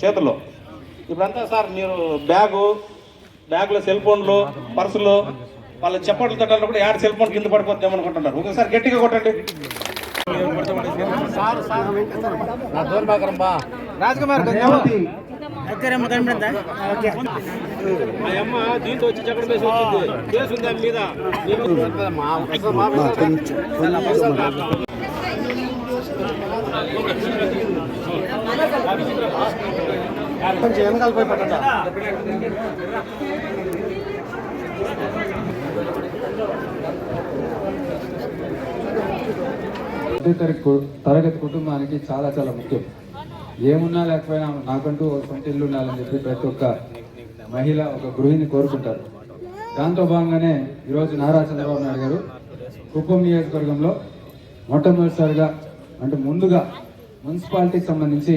చేతుల్లో. ఇప్పుడంతా సార్ మీరు బ్యాగు బ్యాగులో సెల్ ఫోన్లు పర్సులు వాళ్ళు చప్పట్లు తట్టాలన్నప్పుడు యాడ్ సెల్ ఫోన్ కింద పడిపోద్దాం అనుకుంటున్నారు ఒకసారి గట్టిగా కొట్టండి. రాజ్కుమార్ మా అమ్మ దీంతో వచ్చి చక్కడ కేసు మీద. కొంచెం వెనకాల పోయి పట్టండి తరగతి కుటుంబానికి చాలా చాలా ముఖ్యం. ఏమున్నా లేకపోయినా నాకంటూ ఒక సొంత ఇల్లు ఉండాలని చెప్పి ప్రతి ఒక్క మహిళ ఒక గృహిణి కోరుకుంటారు. దాంతో భాగంగానే ఈరోజు నారా చంద్రబాబు నాయుడు గారు కుప్పం నియోజకవర్గంలో మొట్టమొదటిసారిగా అంటే ముందుగా మున్సిపాలిటీకి సంబంధించి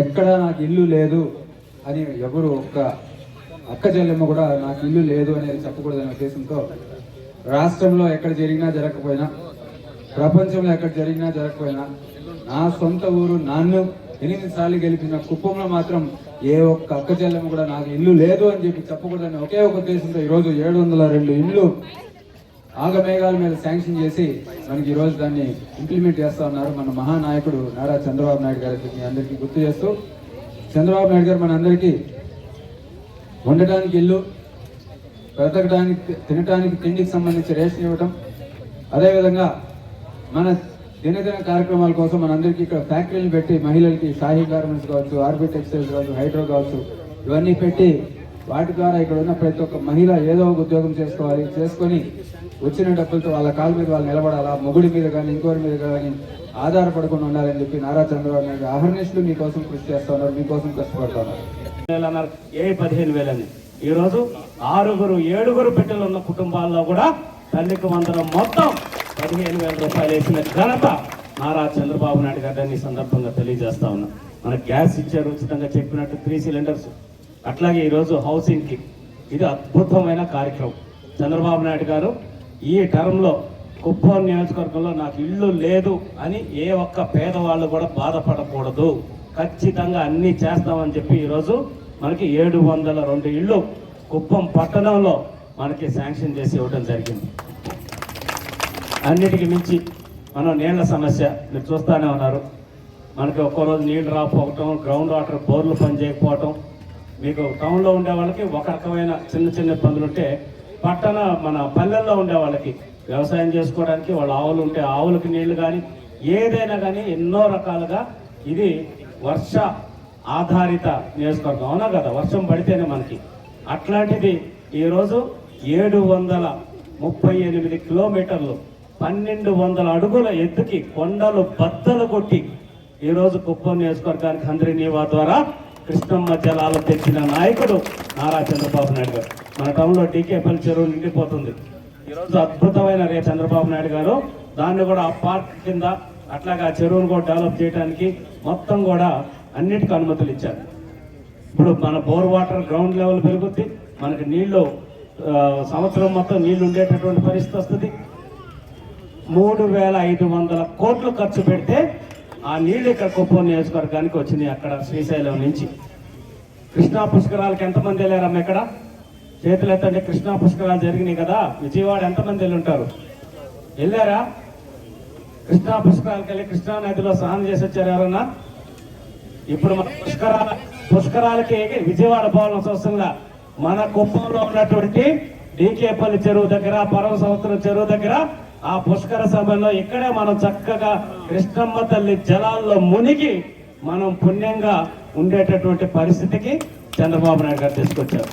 ఎక్కడ నాకు ఇల్లు లేదు అని ఎవరు ఒక్క అక్క చెల్లెమ్మ కూడా నాకు ఇల్లు లేదు అనేది చెప్పకూడదనే ఉద్దేశంతో రాష్ట్రంలో ఎక్కడ జరిగినా జరగకపోయినా ప్రపంచంలో ఎక్కడ జరిగినా జరగకపోయినా నా సొంత ఊరు నన్ను ఎనిమిది సార్లు గెలిపిన కుప్పంలో మాత్రం ఏ ఒక్క అక్క చెల్లెమ్మ కూడా నాకు ఇల్లు లేదు అని చెప్పి చెప్పకూడదని ఒకే ఒక ఉద్దేశంతో ఈరోజు ఏడు వందల రెండు ఇల్లు ఆగమేఘాల మీద శాంక్షన్ చేసి మనకి ఈరోజు దాన్ని ఇంప్లిమెంట్ చేస్తా ఉన్నారు మన మహానాయకుడు నారా చంద్రబాబు నాయుడు గారికి మీ అందరికీ గుర్తు చేస్తూ. చంద్రబాబు నాయుడు గారు మన అందరికీ ఉండటానికి ఇల్లు బ్రతకడానికి తినటానికి తిండికి సంబంధించి రేషన్ ఇవ్వటం అదేవిధంగా మన దినదిన కార్యక్రమాల కోసం మనందరికీ ఇక్కడ ఫ్యాక్టరీలు పెట్టి మహిళలకి షాహీ గార్మెంట్స్ కావచ్చు ఆర్బీ టెక్స్టైల్స్ కావచ్చు హైడ్రో కావచ్చు ఇవన్నీ పెట్టి వాటి ద్వారా ఇక్కడ ఉన్న ప్రతి ఒక్క మహిళ ఏదో ఒక ఉద్యోగం చేసుకోవాలి. చేసుకొని వచ్చిన డబ్బులతో వాళ్ళ కాళ్ళ మీద వాళ్ళు నిలబడాలా? మొగుడి మీద కానీ ఇంకోరి మీద కానీ ఆధారపడకుండా ఉండాలని చెప్పి నారా చంద్రబాబు నాయుడు అహర్నిశలు మీకోసం కృషి చేస్తా ఉన్నారు మీకోసం కష్టపడుతున్నారు వేలు అన్నారు ఏ పదిహేను వేలని? ఈరోజు ఆరుగురు ఏడుగురు బిడ్డలు ఉన్న కుటుంబాల్లో కూడా తల్లికి వందనం మొత్తం పదిహేను వేల రూపాయలు వేసిన ఘనత నారా చంద్రబాబు నాయుడు గారిని సందర్భంగా తెలియజేస్తా ఉన్నా. మనకు గ్యాస్ ఇచ్చారు ఉచితంగా చెప్పినట్టు త్రీ సిలిండర్స్. అట్లాగే ఈరోజు హౌసింగ్కి ఇది అద్భుతమైన కార్యక్రమం. చంద్రబాబు నాయుడు గారు ఈ టర్మ్లో కుప్పం నియోజకవర్గంలో నాకు ఇల్లు లేదు అని ఏ ఒక్క పేదవాళ్ళు కూడా బాధపడకూడదు. ఖచ్చితంగా అన్నీ చేస్తామని చెప్పి ఈరోజు మనకి ఏడు వందల రెండు ఇళ్ళు కుప్పం పట్టణంలో మనకి శాంక్షన్ చేసి ఇవ్వడం జరిగింది. అన్నిటికీ మించి మనం నీళ్ళ సమస్య మీరు చూస్తూనే ఉన్నారు. మనకి ఒక్కో రోజు నీళ్ళు రాకపోవటం గ్రౌండ్ వాటర్ బోర్లు పనిచేయకపోవటం మీకు టౌన్లో ఉండే వాళ్ళకి ఒక రకమైన చిన్న చిన్న ఇబ్బందులు ఉంటే పట్టణ మన పల్లెల్లో ఉండే వాళ్ళకి వ్యవసాయం చేసుకోవడానికి వాళ్ళ ఆవులు ఉంటే ఆవులకి నీళ్ళు కానీ ఏదైనా కానీ ఎన్నో రకాలుగా ఇది వర్ష ఆధారిత నియోజకవర్గం. అవునా కదా? వర్షం పడితేనే మనకి. అట్లాంటిది ఈరోజు ఏడు వందల ముప్పై ఎనిమిది కిలోమీటర్లు పన్నెండు వందల అడుగుల ఎత్తుకి కొండలు బద్దలు కొట్టి ఈరోజు కుప్పం నియోజకవర్గానికి హంద్రి నీవా ద్వారా కృష్ణమ్మ జలాలు తెచ్చిన నాయకుడు నారా చంద్రబాబు నాయుడు గారు. మన టౌన్లో డీకేపల్ చెరువు నిండిపోతుంది. ఈరోజు అద్భుతమైన రే చంద్రబాబు నాయుడు గారు. దాన్ని కూడా ఆ పార్క్ కింద అట్లాగే ఆ చెరువును కూడా డెవలప్ చేయడానికి మొత్తం కూడా అన్నిటికీ అనుమతులు ఇచ్చారు. ఇప్పుడు మన బోర్ వాటర్ గ్రౌండ్ లెవెల్ పెరుగుద్ది. మనకి నీళ్ళు సంవత్సరం మొత్తం నీళ్ళు ఉండేటటువంటి పరిస్థితి వస్తుంది. మూడు వేల ఐదు వందల కోట్లు ఖర్చు పెడితే ఆ నీళ్ళు ఇక్కడ కుప్పం నియోజకవర్గానికి వచ్చినాయి అక్కడ శ్రీశైలం నుంచి. కృష్ణా పుష్కరాలకు ఎంతమంది వెళ్ళారమ్మ ఇక్కడ? చేతులు ఎత్తండి కృష్ణా పుష్కరాలు జరిగినాయి కదా. విజయవాడ ఎంతమంది వెళ్ళి ఉంటారు? వెళ్ళారా? కృష్ణా పుష్కరాలకు వెళ్ళి కృష్ణా నదిలో స్నానం చేసి వచ్చారు ఎవరన్నా? ఇప్పుడు మన పుష్కరాల పుష్కరాలకి విజయవాడ పోవాల్సిన అవసరంగా మన కుప్పంలో ఉన్నటువంటి డీకేపల్లి చెరువు దగ్గర పరమ సంవత్సరం చెరువు దగ్గర ఆ పుష్కర సమయంలో ఇక్కడే మనం చక్కగా కృష్ణమ్మ తల్లి జలాల్లో మునిగి మనం పుణ్యంగా ఉండేటటువంటి పరిస్థితికి చంద్రబాబు నాయుడు గారు తీసుకొచ్చారు.